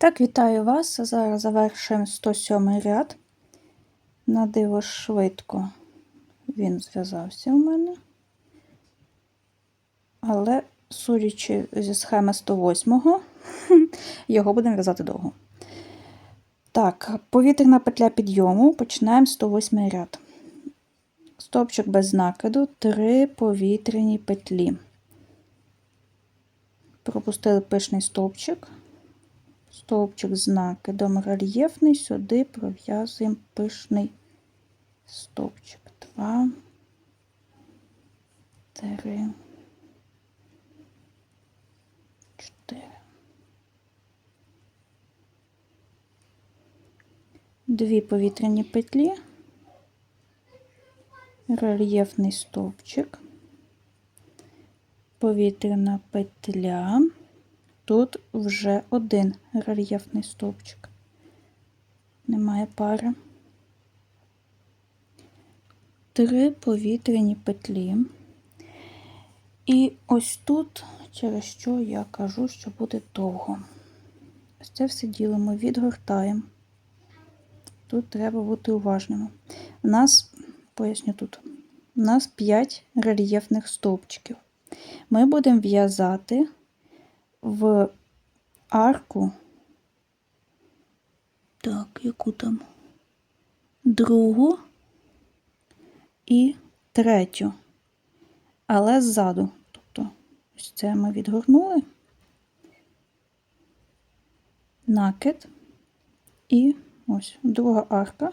Так, вітаю вас. Зараз завершуємо 107 ряд. На диво швидко він зв'язався у мене. Але, судячи зі схеми 108-го, його будемо в'язати довго. Так, повітряна петля підйому. Починаємо 108 ряд. Стопчик без накиду, 3 повітряні петлі. Пропустили пишний стовпчик. Стовпчик з накидом рельєфний, сюди пров'язуємо пишний стовпчик. Два, три, чотири. Дві повітряні петлі, рельєфний стовпчик, повітряна петля. Тут вже один рельєфний стовпчик. Немає пари. Три повітряні петлі. І ось тут, через що я кажу, що буде довго. Ось це все діло ми відгортаємо. Тут треба бути уважними. У нас, поясню тут, у нас 5 рельєфних стовпчиків. Ми будемо в'язати в арку, так, яку там, другу і третю, але ззаду. Тобто, ось це ми відгорнули, накид. І ось друга арка,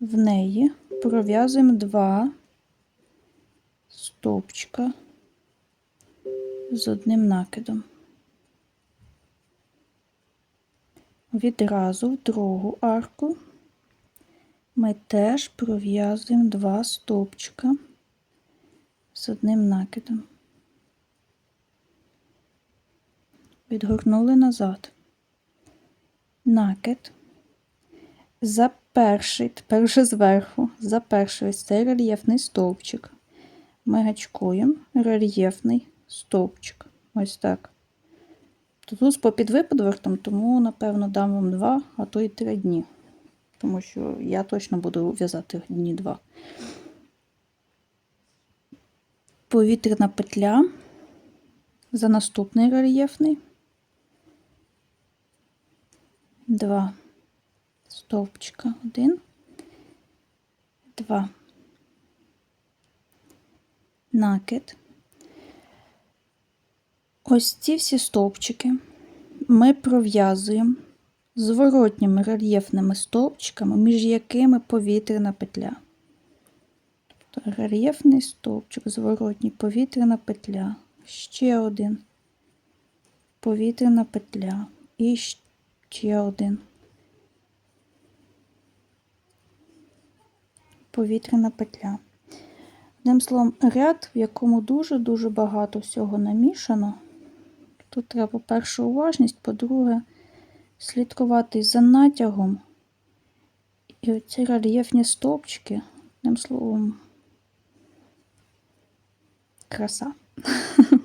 в неї пров'язуємо два стовпчика з одним накидом. Відразу в другу арку ми теж пров'язуємо два стовпчика з одним накидом. Відгорнули назад. Накид. За перший, тепер вже зверху, за перший ось цей рельєфний стовпчик. Ми гачкуємо рельєфний стовпчик. Ось так. Тут по підвипадвертом, тому, напевно, дам вам два, а то й три дні. Тому що я точно буду в'язати дні два. Повітряна петля за наступний рельєфний. Два стовпчика. Один, два. Накид. Ось ці всі стовпчики ми пров'язуємо зворотніми рельєфними стовпчиками, між якими повітряна петля. Тобто рельєфний стовпчик, зворотній повітряна петля, ще один повітряна петля і ще один. Повітряна петля. Одним словом, ряд, в якому дуже-дуже багато всього намішано. Тут треба, по-перше, уважність, по-друге, слідкувати за натягом. І оці рельєфні стовпчики, одним словом, краса.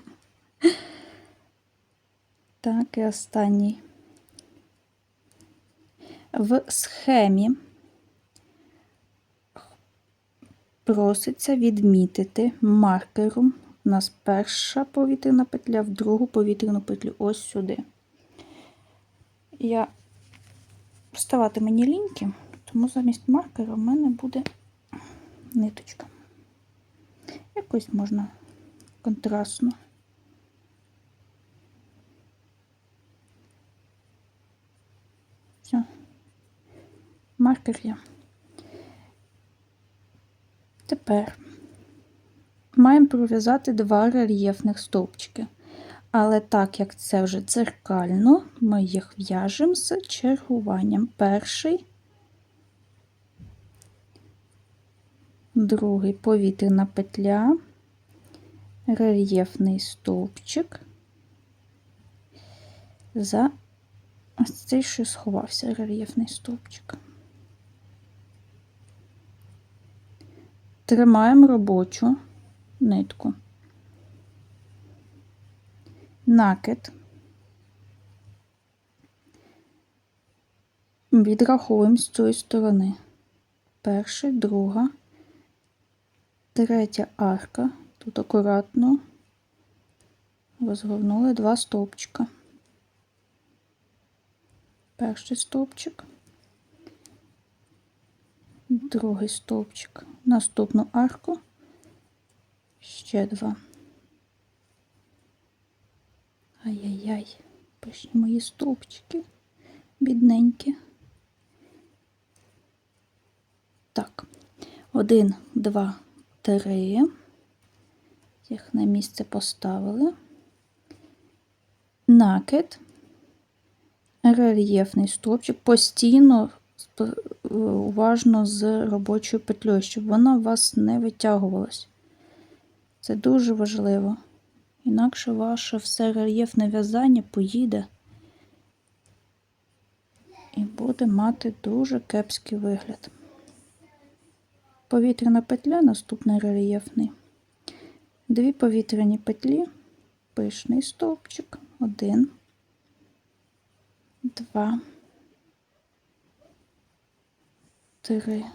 Так, і останній. В схемі проситься відмітити маркером у нас перша повітряна петля, в другу повітряну петлю ось сюди. Я вставати мені ліньки, тому замість маркера в мене буде ниточка. Якось можна контрастно. Все, маркер є. Тепер маємо пров'язати два рельєфних стовпчики. Але так як це вже дзеркально, ми їх в'яжемо з чергуванням. Перший, другий повітряна петля, рельєфний стовпчик за ось цей, що сховався рельєфний стовпчик. Тримаємо робочу нитку, накид, Відраховуємо з цієї сторони. Перша, друга, третя арка. Тут акуратно розгорнули два стовпчика. Перший стовпчик, другий стовпчик, наступну арку, ще два. Ай-яй-яй, пишні мої стовпчики, бідненькі. Так, один, два, три. Їх на місце поставили. Накид, рельєфний стовпчик, постійно уважно з робочою петлею, щоб вона у вас не витягувалась. Це дуже важливо. Інакше ваше все рельєфне в'язання поїде і буде мати дуже кепський вигляд. Повітряна петля, наступний рельєфний. Дві повітряні петлі, пишний стовпчик, один, два, три,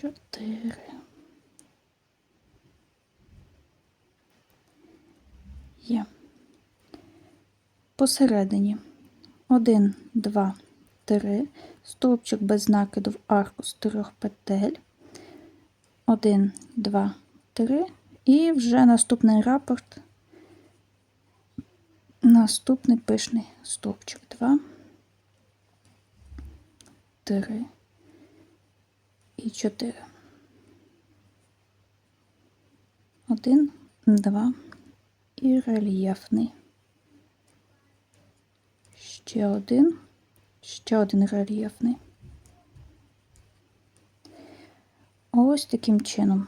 чотири. Є. Посередині. Один, два, три. Стовпчик без накиду в арку з трьох петель. Один, два, три. І вже наступний рапорт. Наступний пишний стовпчик. Два, три і чотири. Один, два і рельєфний. Ще один, ще один рельєфний. Ось таким чином.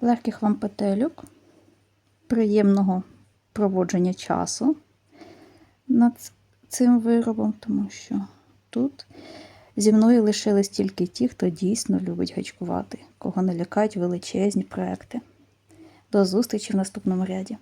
Легких вам петельок, приємного проводження часу над цим виробом, тому що тут зі мною лишились тільки ті, хто дійсно любить гачкувати, кого не лякають величезні проекти. До зустрічі в наступному ряді.